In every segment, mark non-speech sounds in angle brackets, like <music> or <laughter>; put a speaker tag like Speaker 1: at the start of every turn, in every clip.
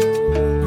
Speaker 1: Música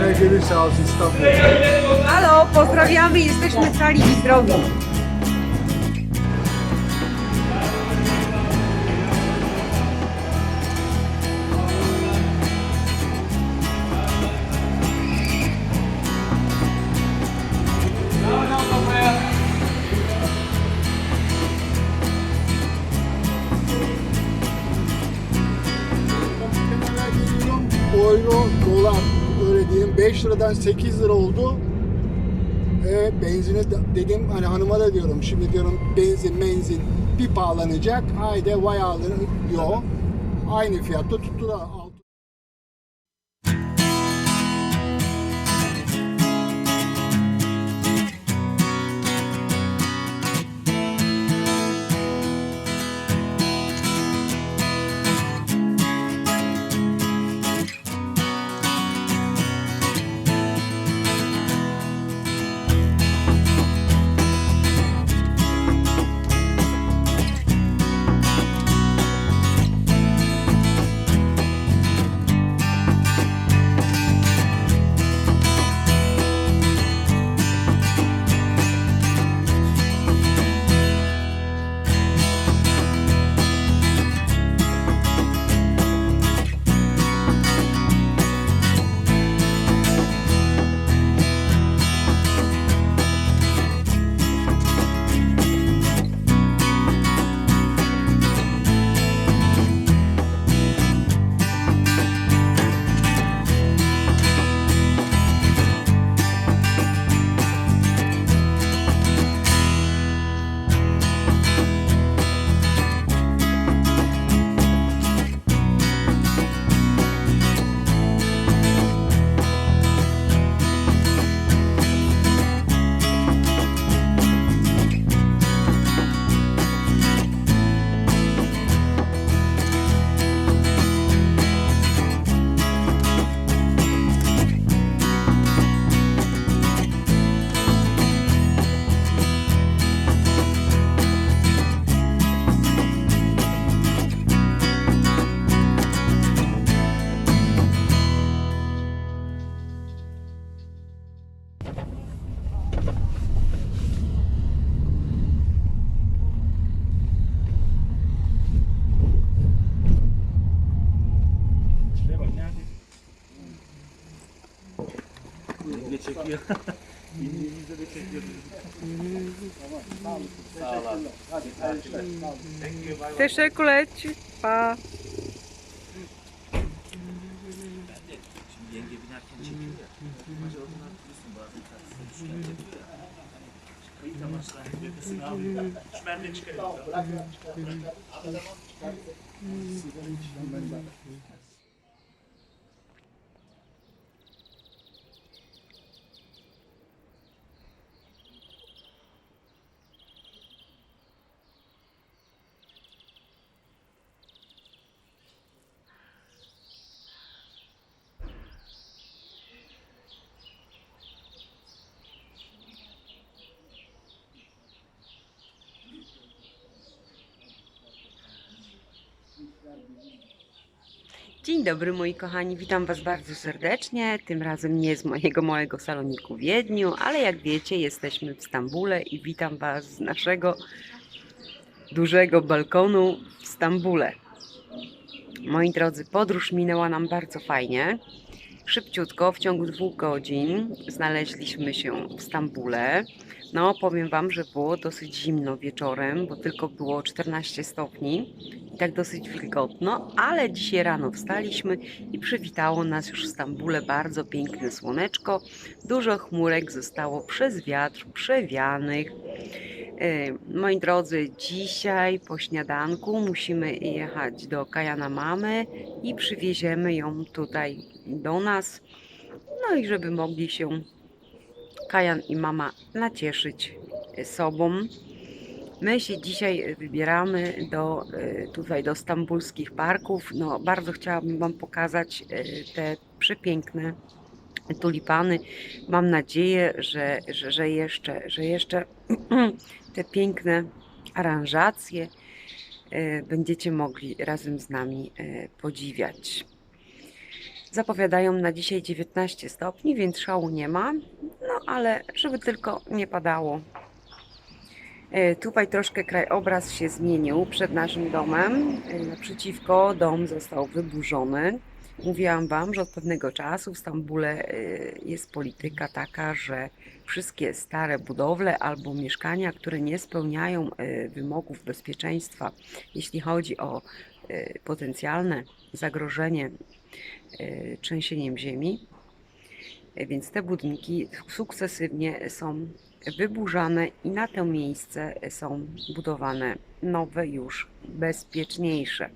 Speaker 1: Gelirse az İstanbul.
Speaker 2: Halo, pozdrawiamy, jesteśmy cali i zdrowi.
Speaker 1: Liradan 8 lira oldu. E, benzini de- dedim hani hanıma da diyorum şimdi diyorum benzin menzin bir pahalanacak. Haydi vay alırım. Yok. Aynı fiyatta tuttular.
Speaker 3: çekiyor. İndiğimizde de
Speaker 1: çekiyor. tamam. Sağ olun.
Speaker 3: Sağ olun. Hadi.
Speaker 2: Teşekkürler. Sağ
Speaker 3: olun. Teşekkürler. Bye. yenge binerken çekiyor ya. Acaba bunlar biliyorsun bazen takside düşken yapıyor ya. Kayıt amaçlı hani nefesini alıyor. Çimen de çıkarıyor.
Speaker 1: Tamam bırak ya. Çıkar. Adamı çıkartıyor. Sigara içiyorum ben zaten.
Speaker 2: Dzień dobry moi kochani, witam Was bardzo serdecznie. Tym razem nie z mojego małego saloniku w Wiedniu, ale jak wiecie, jesteśmy w Stambule i witam Was z naszego dużego balkonu w Stambule. Moi drodzy, podróż minęła nam bardzo fajnie. Szybciutko, w ciągu dwóch godzin znaleźliśmy się w Stambule. No, powiem Wam, że było dosyć zimno wieczorem, bo tylko było 14 stopni i tak dosyć wilgotno, ale dzisiaj rano wstaliśmy i przywitało nas już w Stambule bardzo piękne słoneczko. Dużo chmurek zostało przez wiatr przewianych. E, Moi drodzy, dzisiaj po śniadanku musimy jechać do Kajana Mamy i przywieziemy ją tutaj do nas. No i żeby mogli się Kajan i mama nacieszyć sobą. My się dzisiaj wybieramy do, e, tutaj do stambulskich parków. No, bardzo chciałabym Wam pokazać e, te przepiękne tulipany. Mam nadzieję, że, że, że jeszcze, że jeszcze <clears throat> te piękne aranżacje będziecie mogli razem z nami podziwiać. Zapowiadają na dzisiaj 19 stopni, więc szału nie ma. No ale żeby tylko nie padało. E, Tutaj troszkę krajobraz się zmienił przed naszym domem. E, Naprzeciwko dom został wyburzony. Mówiłam Wam, że od pewnego czasu w Stambule e, jest polityka taka, że wszystkie stare budowle albo mieszkania, które nie spełniają wymogów bezpieczeństwa, jeśli chodzi o potencjalne zagrożenie trzęsieniem ziemi, więc te budynki sukcesywnie są wyburzane i na to miejsce są budowane nowe, już bezpieczniejsze.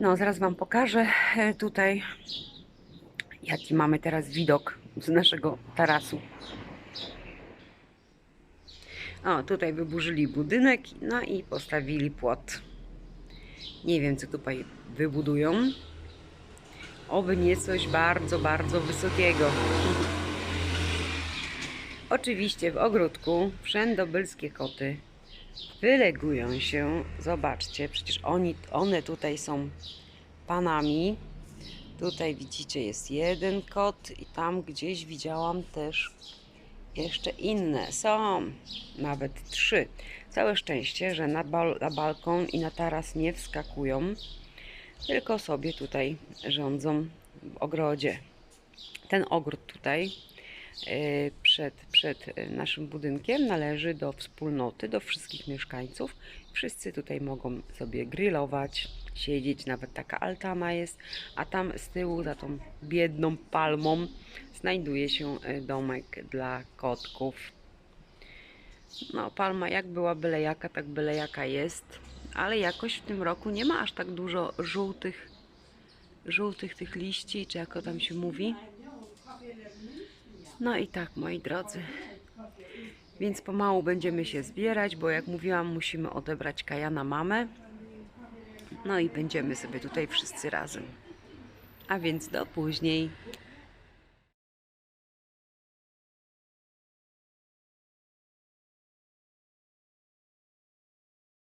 Speaker 2: No, zaraz Wam pokażę e, tutaj, jaki mamy teraz widok z naszego tarasu. O, tutaj wyburzyli budynek, no i postawili płot. Nie wiem, co tutaj wybudują. Oby nie coś bardzo, bardzo wysokiego. Oczywiście w ogródku wszędobylskie koty wylegują się. Zobaczcie, przecież oni, one tutaj są panami. Tutaj widzicie jest jeden kot i tam gdzieś widziałam też jeszcze inne. Są nawet trzy. Całe szczęście, że na, bal- na balkon i na taras nie wskakują, tylko sobie tutaj rządzą w ogrodzie. Ten ogród tutaj przed, przed e, naszym budynkiem należy do wspólnoty, do wszystkich mieszkańców. Wszyscy tutaj mogą sobie grillować, siedzieć, nawet taka altana jest, a tam z tyłu za tą biedną palmą znajduje się e, domek dla kotków. No, palma jak była byle jaka, tak byle jaka jest, ale jakoś w tym roku nie ma aż tak dużo żółtych, żółtych tych liści, czy jak to tam się mówi. No i tak, moi drodzy. Więc pomału będziemy się zbierać, bo jak mówiłam, musimy odebrać Kajana mamę. No i będziemy sobie tutaj wszyscy razem. A więc do później.